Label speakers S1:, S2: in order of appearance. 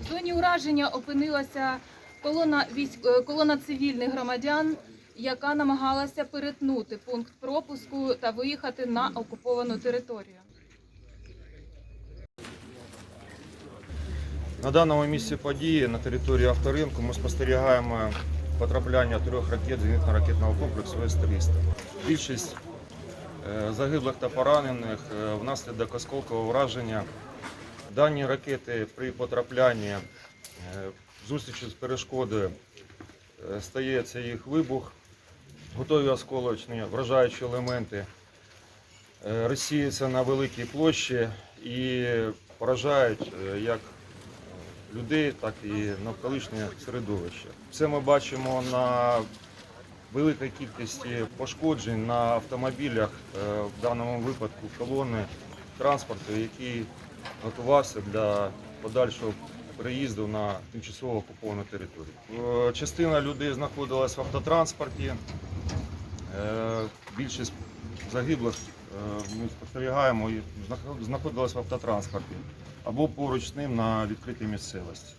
S1: В зоні ураження опинилася колона, військ... е, колона цивільних громадян, яка намагалася перетнути пункт пропуску та виїхати на окуповану територію.
S2: На даному місці події на території авторинку ми спостерігаємо потрапляння трьох ракет зенітно-ракетного комплексу С-300. Більшість загиблих та поранених е, внаслідок осколкового враження. Дані ракети при потраплянні е, зустрічі з перешкодою е, стається їх вибух, готові осколочні вражаючі елементи е, розсіюються на великій площі і поражають е, як людей, так і навколишнє середовище. Це ми бачимо на великій кількості пошкоджень на автомобілях, е, в даному випадку колони транспорту, який готувався для подальшого переїзду на тимчасово окуповану територію. Е, Частина людей знаходилась в автотранспорті. Е, Більшість загиблих е, ми спостерігаємо знаходилась в автотранспорті або поруч з ним на відкритій місцевості.